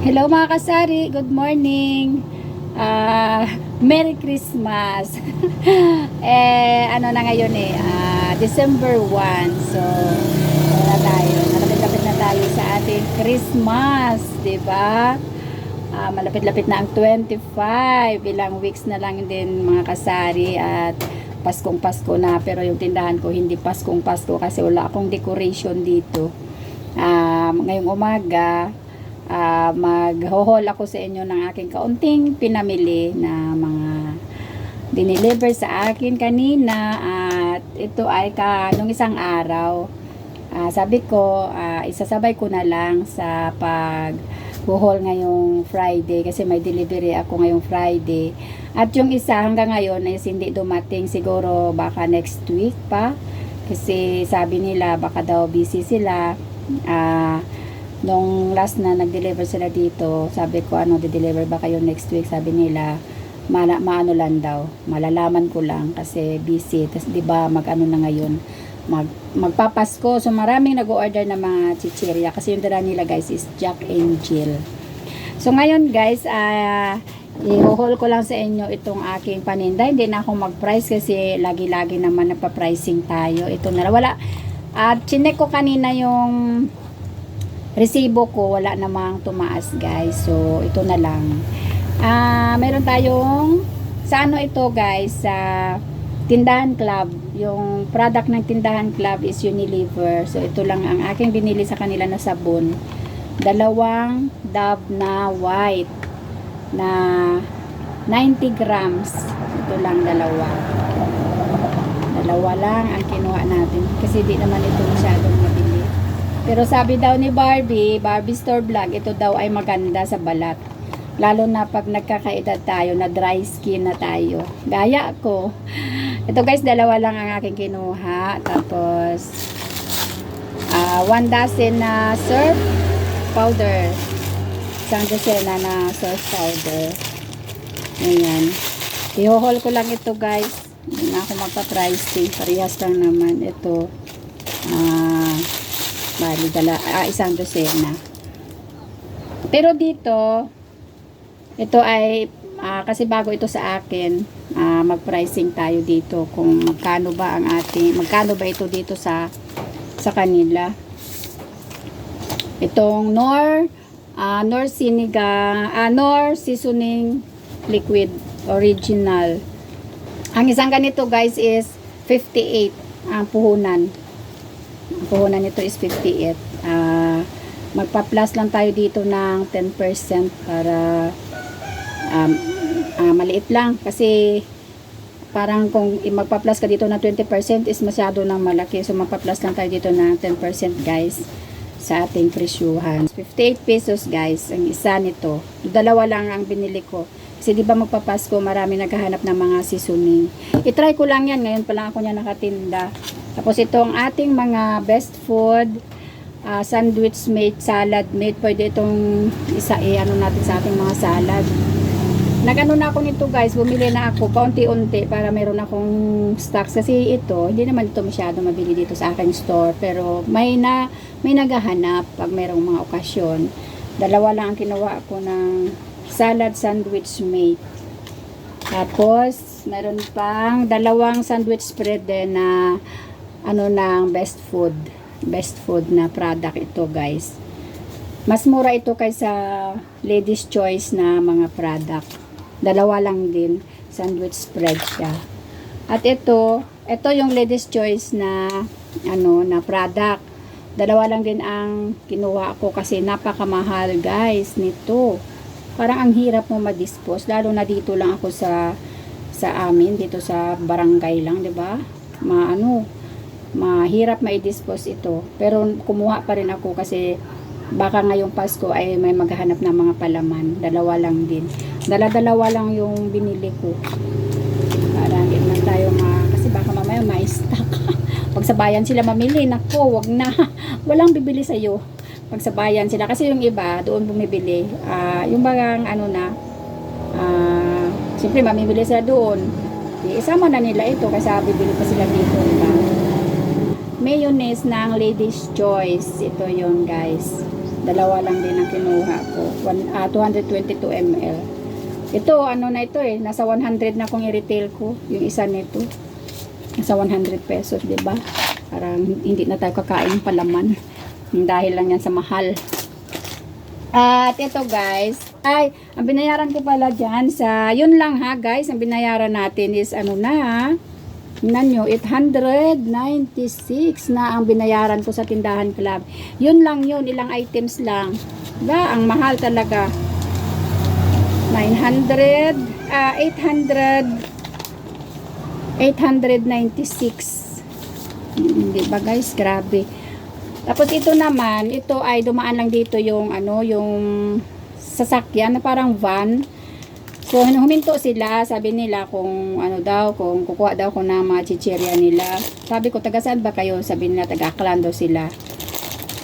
Hello mga kasari, good morning. Ah, Merry Christmas. eh ano na ngayon eh, ah, December 1. So, ano na tayo. Malapit-lapit na tayo sa ating Christmas, 'di ba? Ah, malapit-lapit na ang 25. Ilang weeks na lang din mga kasari at Paskong Pasko na pero yung tindahan ko hindi Paskong Pasko kasi wala akong decoration dito. Um, ngayong umaga, ah, mag-haul ako sa inyo ng aking kaunting pinamili na mga dineliver sa akin kanina at ito ay ka nung isang araw. Ah, sabi ko, ah, isasabay ko na lang sa pag haul ngayong Friday kasi may delivery ako ngayong Friday. At yung isa hanggang ngayon is hindi dumating siguro baka next week pa kasi sabi nila baka daw busy sila. Ah, nung last na nag-deliver sila dito, sabi ko ano, de-deliver ba kayo next week? Sabi nila, mana, maano lang daw, malalaman ko lang kasi busy. Tapos di ba mag-ano na ngayon, mag, magpapasko. So maraming nag-order ng mga chichirya kasi yung dala nila guys is Jack and Jill. So ngayon guys, ah i-haul ko lang sa inyo itong aking paninda. Hindi na ako mag-price kasi lagi-lagi naman nagpa-pricing tayo. Ito na wala. At chinek ko kanina yung resibo ko, wala namang tumaas guys. So, ito na lang. Ah, meron tayong sa ano ito guys, sa Tindahan Club. Yung product ng Tindahan Club is Unilever. So, ito lang ang aking binili sa kanila na sabon. Dalawang Dove na white na 90 grams. Ito lang dalawa. Dalawa lang ang kinuha natin. Kasi di naman ito masyadong. Pero sabi daw ni Barbie, Barbie Store Vlog, ito daw ay maganda sa balat. Lalo na pag nagkakaedad tayo, na dry skin na tayo. Gaya ko. Ito guys, dalawa lang ang aking kinuha. Tapos, ah one dozen na surf powder. Isang dosena na surf powder. Ayan. I-haul ko lang ito guys. Hindi na ako magpa-pricing. Parehas lang naman. Ito. Ah, bali, dala, ah, isang dosena. Pero dito, ito ay, ah, kasi bago ito sa akin, ah, mag-pricing tayo dito kung magkano ba ang ating, magkano ba ito dito sa, sa kanila. Itong Nor, ah, Nor Siniga, ah, Nor Seasoning Liquid Original. Ang isang ganito guys is 58 ang puhunan. Ang puhunan nito is 58. Ah, magpa-plus lang tayo dito ng 10% para um, ah, maliit lang kasi parang kung magpa-plus ka dito ng 20% is masyado nang malaki. So magpa-plus lang tayo dito ng 10% guys sa ating presyuhan. 58 pesos guys ang isa nito. Dalawa lang ang binili ko. Kasi di ba magpapasko, marami naghahanap ng mga seasoning. I-try ko lang yan. Ngayon pa lang ako niya nakatinda. Tapos itong ating mga best food, ah, sandwich made, salad made. Pwede itong isa eh, ano natin sa ating mga salad. Nagano na ako nito guys, bumili na ako paunti-unti para meron akong stocks kasi ito, hindi naman ito masyado mabili dito sa aking store pero may na may naghahanap pag merong mga okasyon. Dalawa lang ang kinuha ko ng salad sandwich mate. Tapos, meron pang dalawang sandwich spread din na ano ng best food. Best food na product ito guys. Mas mura ito kaysa ladies choice na mga product. Dalawa lang din. Sandwich spread siya. At ito, ito yung ladies choice na ano na product. Dalawa lang din ang kinuha ko kasi napakamahal guys nito. Parang ang hirap mo ma-dispose lalo na dito lang ako sa sa amin dito sa barangay lang, 'di ba? Maano mahirap ma-dispose ito. Pero kumuha pa rin ako kasi baka ngayong Pasko ay may maghahanap ng mga palaman. Dalawa lang din. Dala-dalawa lang yung binili ko. Para hindi naman tayo ma... Kasi baka mamaya ma-stock. Pag sa bayan sila mamili, nako, wag na. Walang bibili sa'yo. Pag sa bayan sila. Kasi yung iba, doon bumibili. Ah, yung bagang ano na, ah, siyempre mamimili sila doon. Di, isama na nila ito kasi bibili pa sila dito. Diba? mayonnaise ng Ladies Choice. Ito yon guys. Dalawa lang din ang kinuha ko. One, ah, 222 ml. Ito, ano na ito eh. Nasa 100 na kung i-retail ko. Yung isa nito. Nasa 100 pesos, ba? Parang hindi na tayo kakain palaman. Dahil lang yan sa mahal. At ito guys, ay, ang binayaran ko pala dyan sa, yun lang ha guys, ang binayaran natin is ano na ha. Tingnan nyo, 896 na ang binayaran ko sa tindahan club. Yun lang yun, ilang items lang. Ba, ang mahal talaga. 900, ah, 800, 896. Hmm, Di ba guys, grabe. Tapos ito naman, ito ay dumaan lang dito yung ano, yung sasakyan na parang van. So, huminto sila, sabi nila kung ano daw, kung kukuha daw ko ng mga chichirya nila. Sabi ko, taga saan ba kayo? Sabi nila, taga Aklan daw sila.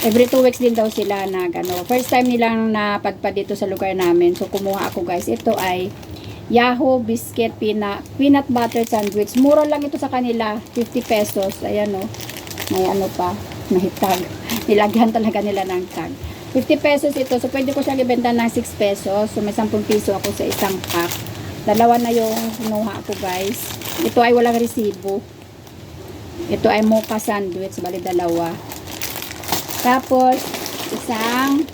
Every two weeks din daw sila nag ano. First time nilang napadpad dito sa lugar namin. So, kumuha ako guys. Ito ay Yahoo Biscuit Peanut, peanut Butter Sandwich. Mura lang ito sa kanila. 50 pesos. Ayan o. May ano pa. May tag. Nilagyan talaga nila ng tag. 50 pesos ito. So, pwede ko siyang ibenta ng 6 pesos. So, may 10 piso ako sa isang pack. Dalawa na yung kinuha ko, guys. Ito ay walang resibo. Ito ay mocha sandwich. Bali, dalawa. Tapos, isang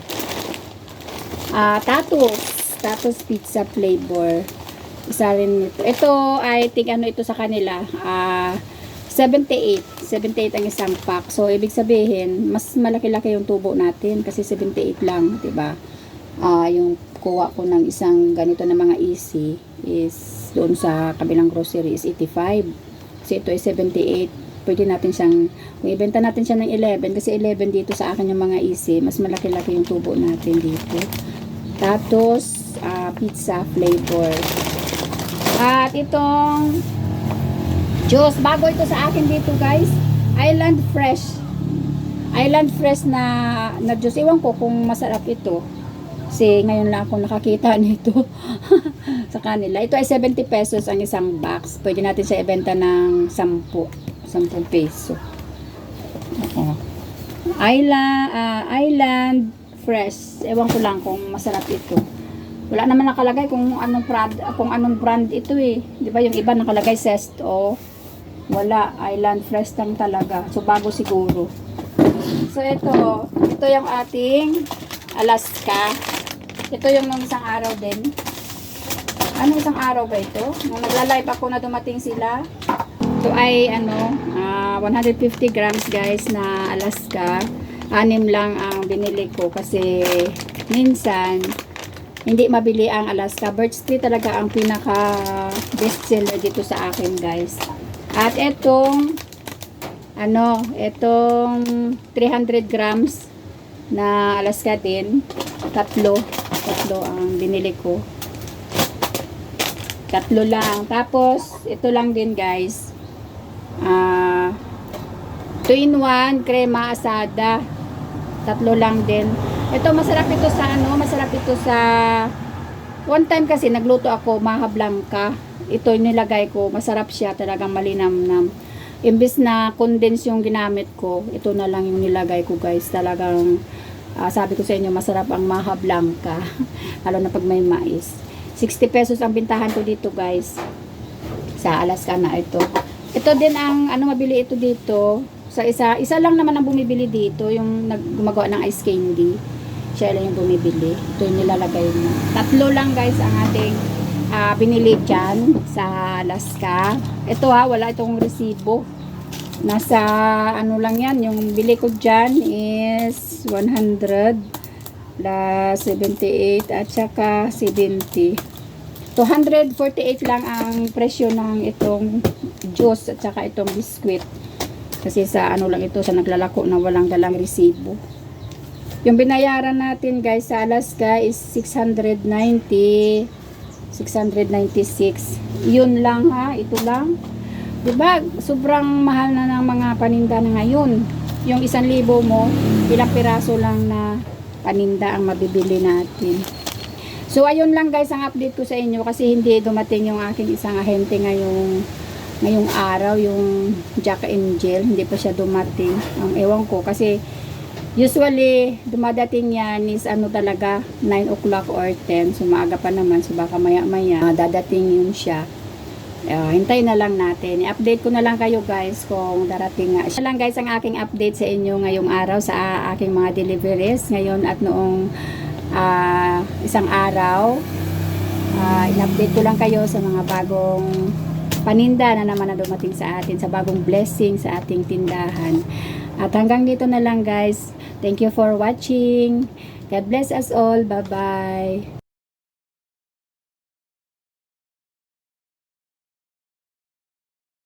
ah tatos. Tatos pizza flavor. Isa rin ito. Ito ay, tig ano ito sa kanila. Ah, 78. 78 ang isang pack. So, ibig sabihin, mas malaki-laki yung tubo natin kasi 78 lang, ba? Ah, yung kuha ko ng isang ganito na mga easy is doon sa kabilang grocery is 85. Kasi ito ay 78. Pwede natin siyang, kung ibenta natin siya ng 11, kasi 11 dito sa akin yung mga easy, mas malaki-laki yung tubo natin dito. Tatos, ah, pizza flavor. At itong Diyos, bago ito sa akin dito guys. Island Fresh. Island Fresh na, na Diyos. Iwan ko kung masarap ito. Kasi ngayon lang ako nakakita nito sa kanila. Ito ay 70 pesos ang isang box. Pwede natin siya ibenta ng 10. 10 peso. Oo. Island, ah, Island Fresh. Ewan ko lang kung masarap ito. Wala naman nakalagay kung anong brand, kung anong brand ito eh. 'Di ba yung iba nakalagay Sesto. Wala, Island Fresh lang talaga. So bago siguro. So ito, ito yung ating Alaska. Ito yung nung isang araw din. Ano isang araw ba ito? Nung nagla-live ako na dumating sila. Ito ay ano, ah, 150 grams guys na Alaska. Anim lang ang binili ko kasi minsan hindi mabili ang Alaska. Birch tree talaga ang pinaka best seller dito sa akin guys. At itong ano, itong 300 grams na Alaska din. Tatlo. Tatlo ang binili ko. Tatlo lang. Tapos, ito lang din guys. Ah, 2 in 1, crema asada. Tatlo lang din. Ito, masarap ito sa ano, masarap ito sa one time kasi nagluto ako, maha blanca. Ito nilagay ko, masarap siya, talagang malinamnam. Imbis na condense yung ginamit ko, ito na lang yung nilagay ko guys. Talagang, ah, sabi ko sa inyo, masarap ang maha blanca. Lalo na pag may mais. 60 pesos ang bintahan ko dito guys. Sa Alaska na ito. Ito din ang, ano mabili ito dito. Sa isa, isa lang naman ang bumibili dito, yung nag, gumagawa ng ice candy. Siya lang yung bumibili. Ito yung nilalagay mo. Tatlo lang guys ang ating ah, binili dyan sa Alaska. Ito ha, wala itong resibo. Nasa ano lang yan, yung bili ko dyan is 100 plus 78 at saka 70. 248 lang ang presyo ng itong juice at saka itong biskwit. Kasi sa ano lang ito, sa naglalako na walang dalang resibo. Yung binayaran natin guys sa Alaska is 690 696 yun lang ha? Ito lang. Diba? Sobrang mahal na ng mga paninda na ngayon. Yung isang libo mo ilang piraso lang na paninda ang mabibili natin. So ayun lang guys ang update ko sa inyo kasi hindi dumating yung aking isang ahente ngayong ngayong araw yung Jack Angel hindi pa siya dumating. Ang ewan ko kasi Usually, dumadating yan is ano talaga, 9 o'clock or 10. So, maaga pa naman. So, baka maya-maya, ah, dadating yun siya. Uh, hintay na lang natin. I-update ko na lang kayo guys kung darating nga. Siya lang guys ang aking update sa inyo ngayong araw sa ah, aking mga deliveries. Ngayon at noong ah, isang araw. Ah, in-update ko lang kayo sa mga bagong paninda na naman na dumating sa atin, sa bagong blessing sa ating tindahan. At hanggang dito na lang guys. Thank you for watching. God bless us all. Bye-bye.